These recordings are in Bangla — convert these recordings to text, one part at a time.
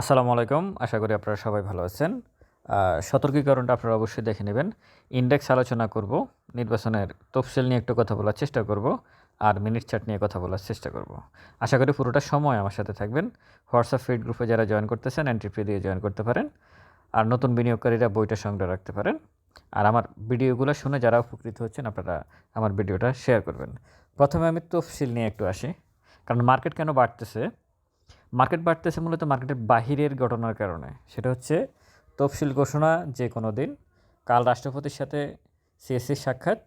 আসসালামু আলাইকুম। আশা করি আপনারা সবাই ভালো আছেন। সতর্কীকরণটা আপনারা অবশ্যই দেখে নেবেন। ইন্ডেক্স আলোচনা করব, নির্বাচনের তফসিল নিয়ে একটু কথা বলার চেষ্টা করব আর মিনিট চার্ট নিয়ে কথা বলার চেষ্টা করব। আশা করি পুরোটা সময় আমার সাথে থাকবেন। হোয়াটসঅ্যাপ ফিড গ্রুপে যারা জয়েন করতেছেন, এন্ট্রি ফি দিয়ে জয়েন করতে পারেন। আর নতুন বিনিয়োগকারীরা বইটা সংগ্রহ রাখতে পারেন। আর আমার ভিডিওগুলো শুনে যারা উপকৃত হচ্ছেন, আপনারা আমার ভিডিওটা শেয়ার করবেন। প্রথমে আমি তফসিল নিয়ে একটু আসি। কারণ মার্কেট কেন বাড়তেছে? মার্কেট বাড়তেছে মূলত মার্কেটের বাহিরের ঘটনার কারণে। সেটা হচ্ছে তফসিল ঘোষণা যে কোনো দিন, কাল রাষ্ট্রপতির সাথে সিএসসির সাক্ষাৎ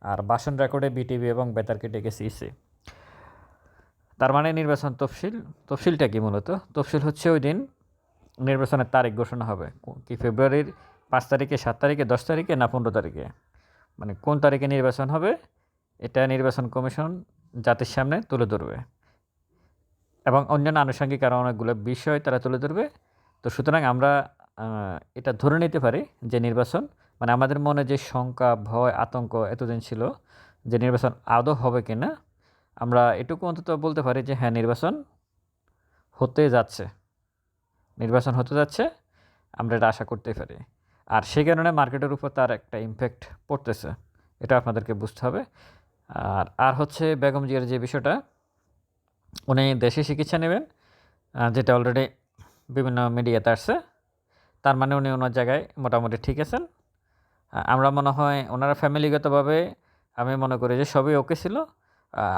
আর বাসন রেকর্ডে বিটিভি এবং বেতারকে ডেকেছে ইসি তার মানে নির্বাচন তফসিল, তফসিলটা কি মূলত? তফসিল হচ্ছে ওই দিন নির্বাচনের তারিখ ঘোষণা হবে। কি ফেব্রুয়ারির পাঁচ তারিখে, সাত তারিখে, দশ তারিখে না পনেরো তারিখে? মানে কোন তারিখে নির্বাচন হবে? এটা নির্বাচন কমিশন জাতির সামনে তুলে ধরবে। এবং অন্যান্য আনুষঙ্গিক আরও অনেকগুলো বিষয় তারা তুলে ধরবে। তো সুতরাং আমরা এটা ধরে নিতে পারি যে নির্বাচন মানে আমাদের মনে যে শঙ্কা, ভয়, আতঙ্ক এতদিন ছিল যে নির্বাচন আদৌ হবে কি না আমরা এটুকু অন্তত বলতে পারি যে হ্যাঁ নির্বাচন হতে যাচ্ছে। নির্বাচন হতে যাচ্ছে, আমরা এটা আশা করতেই পারি। আর সেই কারণে মার্কেটের উপর তার একটা ইমপ্যাক্ট পড়তেছে, এটা আপনাদেরকে বুঝতে হবে। আর আর হচ্ছে বেগম জিয়ার যে বিষয়টা উনি দেশে চিকিৎসা নেবেন যেটা অলরেডি বিভিন্ন মিডিয়াতে আসছে। তার মানে উনি ওনার জায়গায় মোটামুটি ঠিক আছেন। আমরা মনে হয় ওনারা ফ্যামিলিগতভাবে আমি মনে করি যে সবই ওকে ছিল।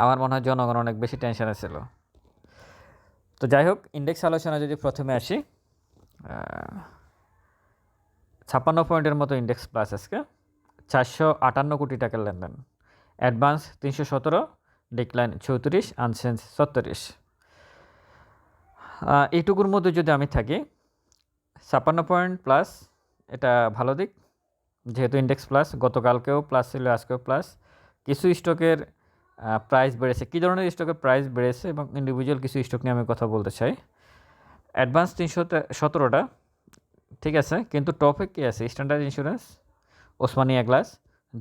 আমার মনে হয় জনগণ অনেক বেশি টেনশনে ছিল। তো যাই হোক ইন্ডেক্স আলোচনা যদি প্রথমে আসি ছাপ্পান্ন পয়েন্টের মতো ইন্ডেক্স প্লাস আজকে। চারশো আটান্ন কোটি টাকার লেনদেন। অ্যাডভান্স তিনশো সতেরো ডিক্লাইন চৌত্রিশ আনসেন্স সত্তরিশ এইটুকুর মধ্যে যদি আমি থাকি, ছাপ্পান্ন পয়েন্ট প্লাস এটা ভালো দিক। যেহেতু ইন্ডেক্স প্লাস গতকালকেও প্লাস ছিল, আজকেও প্লাস কিছু স্টকের প্রাইস বেড়েছে। কী ধরনের স্টকের প্রাইস বেড়েছে এবং ইন্ডিভিজুয়াল কিছু স্টক নিয়ে আমি কথা বলতে চাই? অ্যাডভান্স তিনশো সতেরোটা, ঠিক আছে? কিন্তু টপে কী আছে? Standard insurance Osmania glass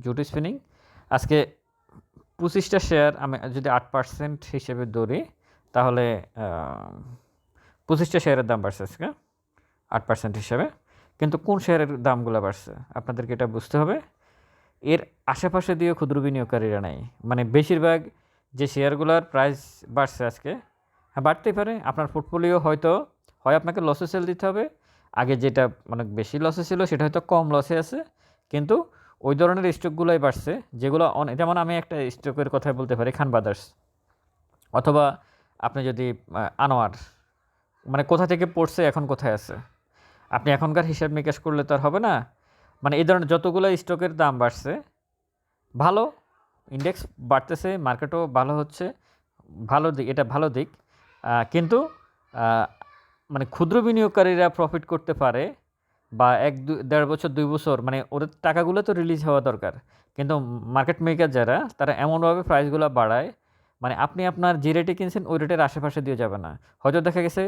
jute spinning আজকে পঁচিশটা শেয়ার আমি যদি আট পার্সেন্ট হিসেবে ধরি, তাহলে পঁচিশটা শেয়ারের দাম বাড়ছে আজকে, আট পার্সেন্ট হিসেবে। কিন্তু কোন শেয়ারের দামগুলো বাড়ছে? আপনাদেরকে এটা বুঝতে হবে। এর আশেপাশে দিয়ে ক্ষুদ্র বিনিয়োগকারীরা নাই। মানে বেশিরভাগ যে শেয়ারগুলোর প্রাইস বাড়ছে আজকে হ্যাঁ বাড়তেই পারে। আপনার পোর্টফোলিও হয়তো, হয় আপনাকে লসে সেল দিতে হবে। আগে যেটা অনেক বেশি লসে ছিল, সেটা হয়তো কম লসে আছে। কিন্তু ওই ধরনের স্টকগুলোই বাড়ছে, যেগুলো যেমন আমি একটা স্টকের কথা বলতে পারি খান ব্রাদার্স অথবা আপনি যদি আনোয়ার মানে কোথা থেকে পড়ছে, এখন কোথায় আছে? আপনি এখনকার হিসাব নিকাশ করলে তো আর হবে না। মানে এই ধরনের যতগুলো স্টকের দাম বাড়ছে, ভালো ইন্ডেক্স বাড়তেছে মার্কেটও ভালো হচ্ছে, ভালো দিক এটা ভালো দিক। কিন্তু মানে ক্ষুদ্র বিনিয়োগকারীরা প্রফিট করতে পারে বা এক দু, দেড় বছর, দুই বছর মানে ওদের টাকাগুলো তো রিলিজ হওয়া দরকার। কিন্তু মার্কেট মেকার যারা, তারা এমনভাবে প্রাইসগুলো বাড়ায় মানে আপনি আপনার যে রেটে কিনছেন, ওই রেটের আশেপাশে দিয়ে যাবে না। হয়তো দেখা গেছে,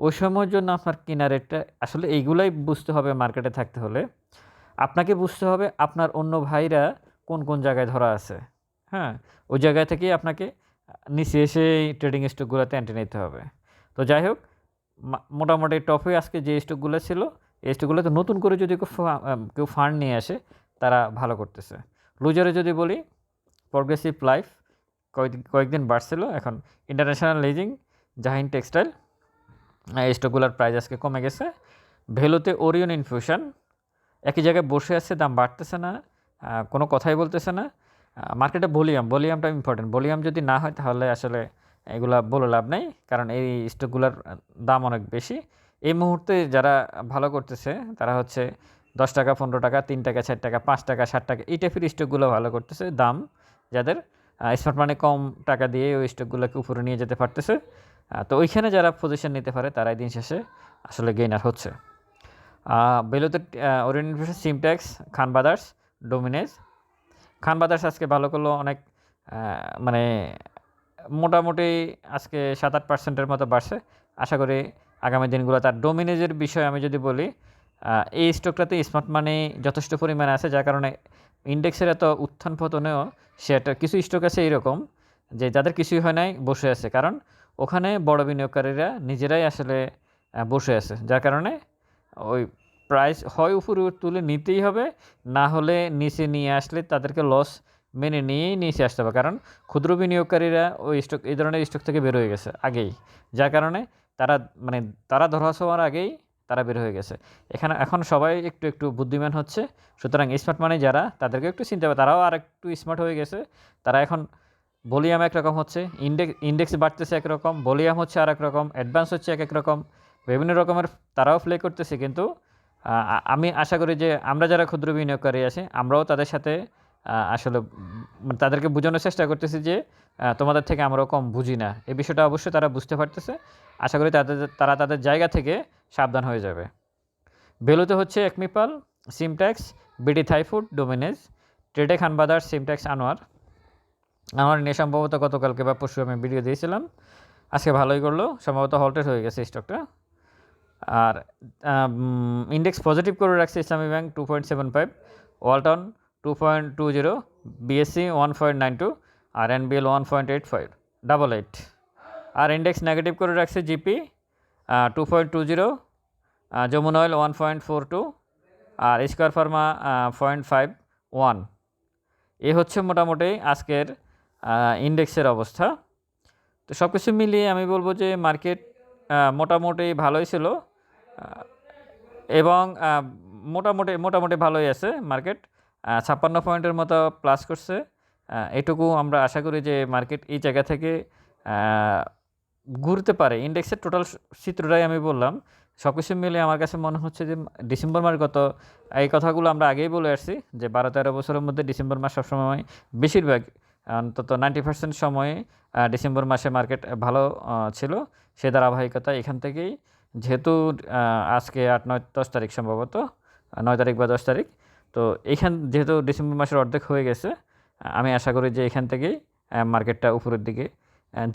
ওই সময়ের জন্য আপনার কেনা রেটটা আসলে এইগুলাই বুঝতে হবে মার্কেটে থাকতে হলে। আপনাকে বুঝতে হবে আপনার অন্য ভাইরা কোন কোন জায়গায় ধরা আছে। হ্যাঁ ওই জায়গায় থেকেই আপনাকে নিচে এসে ট্রেডিং স্টকগুলোতে এন্ট্রি নিতে হবে। তো যাই হোক মোটামুটি টপে আজকে যে স্টকগুলো ছিল স্টকগুলোতে নতুন করে যদি কেউ ফান্ড নিয়ে আসে, তারা ভালো করতেছে। লুজারে যদি বলি প্রগ্রেসিভ লাইফ কয়েকদিন বাড়ছিল, এখন ইন্টারন্যাশনাল লিজিং জাহিন টেক্সটাইল এই স্টকগুলোর প্রাইস আজকে কমে গেছে। ভেলোতে ওরিয়ন ইনফিউশন একই জায়গায় বসে আছে, দাম বাড়তেছে না কোনো কথাই বলতেছে না। মার্কেটে ভলিউম ভলিউমটা ইম্পর্টেন্ট ভলিউম যদি না হয়, তাহলে আসলে এগুলা বলে লাভ নেই, কারণ এই স্টকগুলোর দাম অনেক বেশি। এই মুহূর্তে যারা ভালো করতেছে, তারা হচ্ছে দশ টাকা, পনেরো টাকা, তিন টাকা, চার টাকা, পাঁচ টাকা ষাট টাকা, এই টাইপের স্টকগুলো ভালো করতেছে। দাম যাদের স্মার্ট মানে কম টাকা দিয়ে ওই স্টকগুলোকে উপরে নিয়ে যেতে পারতেছে। তো ওইখানে যারা পজিশন নিতে পারে, তারাই দিন শেষে আসলে গেইনার হচ্ছে। বেলোতে orientation Simtex Khan brothers Dominage Khan brothers আজকে ভালো করল অনেক মানে মোটামুটি আজকে সাত আট পার্সেন্টের মতো বাড়ছে। আশা করি আগামী দিনগুলো তার ডোমিনেজের বিষয়ে আমি যদি বলি এই স্টকটাতে স্মার্ট মানি যথেষ্ট পরিমাণে আছে, যার কারণে ইন্ডেক্সের এত উত্থান পতনেও সেটা কিছু স্টক আছে এইরকম যে যাদের কিছুই হয় নাই বসে আছে। কারণ ওখানে বড় বিনিয়োগকারীরা নিজেরাই আসলে বসে আছে। যার কারণে ওই প্রাইস হয় উপরে তুলে নিতেই হবে, না হলে নিচে নিয়ে আসলে তাদেরকে লস মেনে নিয়েই নিচে আসতে হবে। কারণ ক্ষুদ্র বিনিয়োগকারীরা ওই স্টক এই ধরনের স্টক থেকে বের হয়ে গেছে আগেই। যার কারণে তারা মানে তারা ধরা ছোঁয়ার আগেই তারা বের হয়ে গেছে। এখানে এখন সবাই একটু একটু বুদ্ধিমান হচ্ছে। সুতরাং স্মার্ট মানে যারা, তাদেরকে একটু চিনতে হবে। তারাও আর একটু স্মার্ট হয়ে গেছে। তারা এখন ভলিউম একরকম হচ্ছে ইন্ডেক্স ইন্ডেক্স বাড়তেছে একরকম, ভলিউম হচ্ছে আর এক রকম অ্যাডভান্স হচ্ছে এক এক রকম, বিভিন্ন রকমের তারাও প্লে করতেছে। কিন্তু আমি আশা করি যে আমরা যারা ক্ষুদ্র বিনিয়োগকারী আছি, আমরাও তাদের সাথে আসলে তাদেরকে বোঝানোর চেষ্টা করতেছি যে তোমাদের থেকে আমরাও কম বুঝি না। এই বিষয়টা অবশ্যই তারা বুঝতে পারতেছে। আশা করি তাদের, তারা তাদের জায়গা থেকে সাবধান হয়ে যাবে। ভ্যালুতে হচ্ছে একমিপাল, সিমট্যাক্স, বিডি থাইফুড, ডোমিনেজ ট্রেডে খানবাদার, সিমট্যাক্স, আনোয়ার। আমার নিয়ে সম্ভবত গতকালকে বা পরশু আমি ভিডিও দিয়েছিলাম। আজকে ভালোই করল। সম্ভবত হল্টেড হয়ে গেছে স্টকটা। আর ইন্ডেক্স পজিটিভ করে রাখছে Islami bank, two point seven five. Walton two point two zero BSC one point nine two আর এইট ফাইভ ডাবল এইট আর ইন্ডেক্স নেগেটিভ করে রাখছে GP two point two zero Jamuna oil one point four two আর square pharma point five one এ হচ্ছে মোটামুটি আজকের ইন্ডেক্সের অবস্থা। তো সব কিছু মিলিয়ে আমি বলব যে মার্কেট মোটামুটি ভালোই ছিল এবং মোটামুটি মোটামুটি ভালোই আছে মার্কেট ছাপ্পান্ন পয়েন্টের মতো প্লাস করছে। এটুকু আমরা আশা করি যে মার্কেট এই জায়গা থেকে ঘুরতে পারে। ইন্ডেক্সের টোটাল চিত্রটাই আমি বললাম। সব কিছু মিলে আমার কাছে মনে হচ্ছে যে ডিসেম্বর মাস গত, এই কথাগুলো আমরা আগেই বলে আসছি যে বারো তেরো বছরের মধ্যে ডিসেম্বর মাস সবসময় বেশিরভাগ, অন্তত নাইনটি পার্সেন্ট সময়ে ডিসেম্বর মাসে মার্কেট ভালো ছিল। সে ধারাবাহিকতা এখান থেকেই, যেহেতু আজকে আট নয় দশ তারিখ সম্ভবত নয় তারিখ বা দশ তারিখ তো এইখান যেহেতু ডিসেম্বর মাসের অর্ধেক হয়ে গেছে আমি আশা করি যে এখান থেকেই মার্কেটটা উপরের দিকে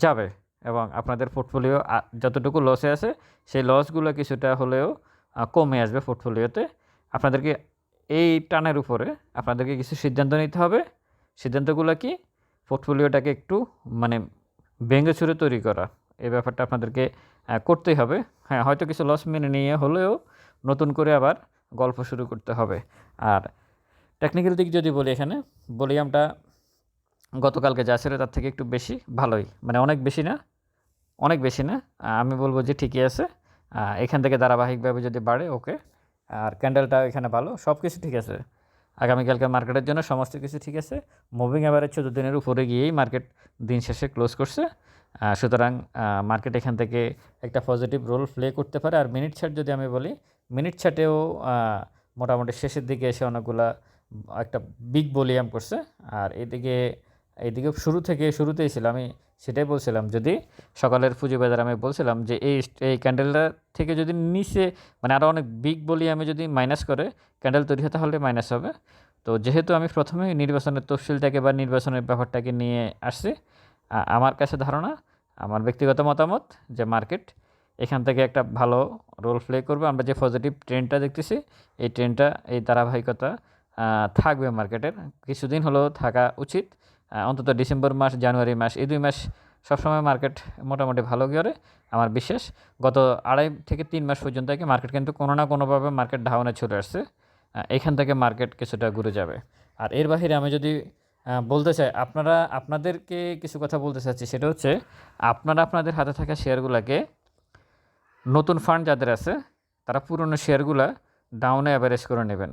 যাবে এবং আপনাদের পোর্টফোলিও যতটুকু লসে আছে, সেই লসগুলো কিছুটা হলেও কমে আসবে পোর্টফোলিওতে আপনাদেরকে এই টানের উপরে আপনাদেরকে কিছু সিদ্ধান্ত নিতে হবে। সিদ্ধান্তগুলো কি? পোর্টফোলিওটাকে একটু মানে ভেঙে চুরে তৈরি করা। এই ব্যাপারটা আপনাদেরকে করতেই হবে। হ্যাঁ হয়তো কিছু লস মেনে নিয়ে হলেও নতুন করে আবার গল্প শুরু করতে হবে। আর টেকনিক্যাল দিক যদি বলি এখানে, ভলিউমটা গতকালকে যা ছিল তার থেকে একটু বেশি, ভালোই। মানে অনেক বেশি না, অনেক বেশি না, আমি বলব যে ঠিকই আছে। এখান থেকে ধারাবাহিকভাবে যদি বাড়ে, ওকে। আর ক্যান্ডেলটা এখানে ভালো সব কিছু ঠিক আছে। আগামীকালকে মার্কেটের জন্য সমস্ত কিছু ঠিক আছে। মুভিং অ্যাভারেজ চোদ্দ দিনের উপরে গিয়েই মার্কেট দিন শেষে ক্লোজ করছে। সুতরাং মার্কেট এখান থেকে একটা পজিটিভ রোল প্লে করতে পারে। আর মিনিট ছাড় যদি আমি বলি মিনিট ছাটেও মোটামুটি শেষের দিকে এসে অনেকগুলা একটা বিগ ভলিউম করছে। আর এদিকে এইদিকে শুরু থেকে শুরুতেই ছিল, আমি সেটাই বলছিলাম, যদি সকালের পুঁজিবাজার আমি বলছিলাম যে এই এই ক্যান্ডেলটা থেকে যদি নিচে মানে আরও অনেক বিগ বলি আমি যদি মাইনাস করে ক্যান্ডেল তৈরি হয় তাহলে মাইনাস হবে। তো যেহেতু আমি প্রথমে নির্বাচনের তফসিলটাকে বা নির্বাচনের ব্যাপারটাকে নিয়ে আসছি আমার কাছে ধারণা, আমার ব্যক্তিগত মতামত যে মার্কেট এখান থেকে একটা ভালো রোল প্লে করবে। আমরা যে পজিটিভ ট্রেন্ডটা দেখতেছি, এই ট্রেন্ডটা এই ধারাবাহিকতা থাকবে মার্কেটের কিছুদিন হলেও থাকা উচিত। অন্তত ডিসেম্বর মাস, জানুয়ারি মাস, এই দুই মাস সবসময় মার্কেট মোটামুটি ভালো গিয়ে আমার বিশ্বাস। গত আড়াই থেকে তিন মাস পর্যন্ত কি মার্কেট কিন্তু কোনো না কোনোভাবে মার্কেট ডাউনে চলে আসছে। এখান থেকে মার্কেট কিছুটা ঘুরে যাবে। আর এর বাইরে আমি যদি বলতে চাই, আপনারা, আপনাদেরকে কিছু কথা বলতে চাচ্ছি, সেটা হচ্ছে, আপনারা আপনাদের হাতে থাকা শেয়ারগুলোকে নতুন ফান্ড যাদের আছে, তারা পুরনো শেয়ারগুলা ডাউনে অ্যাভারেজ করে নেবেন।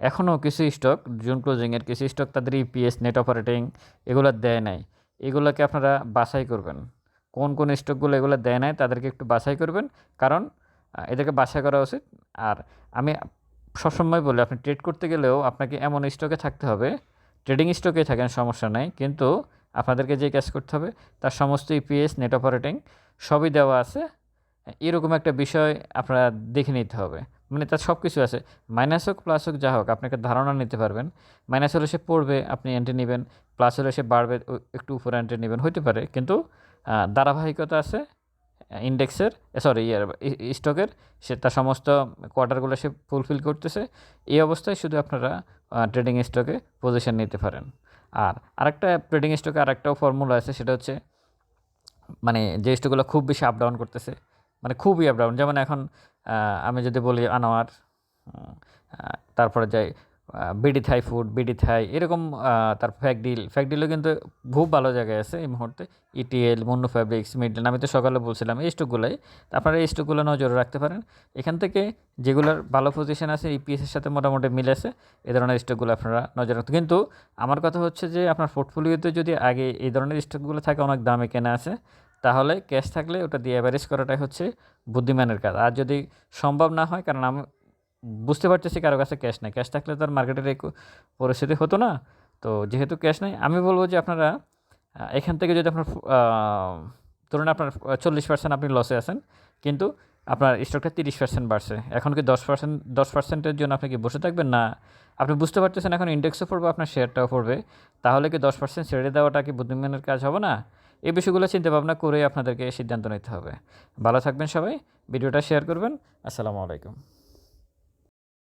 এখনও কিছু স্টক জুন ক্লোজিংয়ের কিছু স্টক তাদের ইপিএস নেট অপারেটিং এগুলো দেয় নাই। এগুলোকে আপনারা বাছাই করবেন। কোন কোন স্টকগুলো এগুলো দেয় নাই, তাদেরকে একটু বাছাই করবেন। কারণ এদেরকে বাছাই করা উচিত। আর আমি সবসময় বলি, আপনি ট্রেড করতে গেলেও আপনাকে এমন স্টকে থাকতে হবে ট্রেডিং স্টকে থাকেন, সমস্যা নাই। কিন্তু আপনাদেরকে যে কাজ করতে হবে, তার সমস্ত ইপিএস নেট অপারেটিং সবই দেওয়া আছে। এরকম একটা বিষয় আপনারা দেখে নিতে হবে। মানে তার সব কিছু আছে। মাইনাস হোক প্লাস হোক, যা হোক আপনি একটা ধারণা নিতে পারবেন। মাইনাস হলে সে পড়বে, আপনি এন্ট্রি নেবেন। প্লাস হলে সে বাড়বে একটু উপরে এন্ট্রি নেবেন। হতে পারে, কিন্তু ধারাবাহিকতা আছে ইন্ডেক্সের সরি ইয়ার স্টকের সে তার সমস্ত কোয়ার্টারগুলো সে ফুলফিল করতেছে। এই অবস্থায় শুধু আপনারা ট্রেডিং স্টকে পজিশন নিতে পারেন। আর আরেকটা ট্রেডিং স্টকে আরেকটাও ফর্মুলা আছে, সেটা হচ্ছে মানে যে স্টকগুলো খুব বেশি আপ ডাউন করতেছে মানে খুবই আপ ডাউন যেমন এখন আমি যদি বলি আনোয়ার তারপরে যাই BD Thai food, BD Thai, এরকম তারপর ফ্যাকডিল, ফ্যাকডিলও কিন্তু খুব ভালো জায়গায় আছে এই মুহূর্তে। E ETL Monno fabrics middle, আমি তো সকালে বলছিলাম এই স্টকগুলোই। আপনারা এই স্টকগুলো নজরে রাখতে পারেন। এখান থেকে যেগুলোর ভালো পজিশন আছে ইপিএসের সাথে মোটামুটি মিলেছে এ ধরনের স্টকগুলো আপনারা নজর রাখতে কিন্তু আমার কথা হচ্ছে যে আপনার পোর্টফোলিওতে যদি আগে এই ধরনের স্টকগুলো থাকে, অনেক দামে কেনা আছে। তাহলে ক্যাশ থাকলে ওটা দিয়ে অ্যাভারেজ করাটাই হচ্ছে বুদ্ধিমানের কাজ। আর যদি সম্ভব না হয়, কারণ আমি বুঝতে পারতেছি কারও কাছে ক্যাশ নেই। ক্যাশ থাকলে তো আর মার্কেটের এই পরিস্থিতি হতো না। তো যেহেতু ক্যাশ নেই, আমি বলব যে আপনারা এখান থেকে যদি আপনার ধরুন আপনার চল্লিশ পার্সেন্ট আপনি লসে আছেন, কিন্তু আপনার স্টকটা তিরিশ পার্সেন্ট বাড়ছে। এখন কি দশ পার্সেন্ট দশ পার্সেন্টের জন্য আপনি কি বসে থাকবেন? না। আপনি বুঝতে পারতেছেন এখন ইন্ডেক্সও পড়বে, আপনার শেয়ারটাও পড়বে। তাহলে কি দশ পার্সেন্ট ছেড়ে দেওয়াটা কি বুদ্ধিমানের কাজ হবে না? এই বিষয়গুলো চিন্তা ভাবনা করে আপনাদেরকে সিদ্ধান্ত নিতে হবে। ভালো থাকবেন সবাই, ভিডিওটা শেয়ার করবেন। আসসালামু আলাইকুম।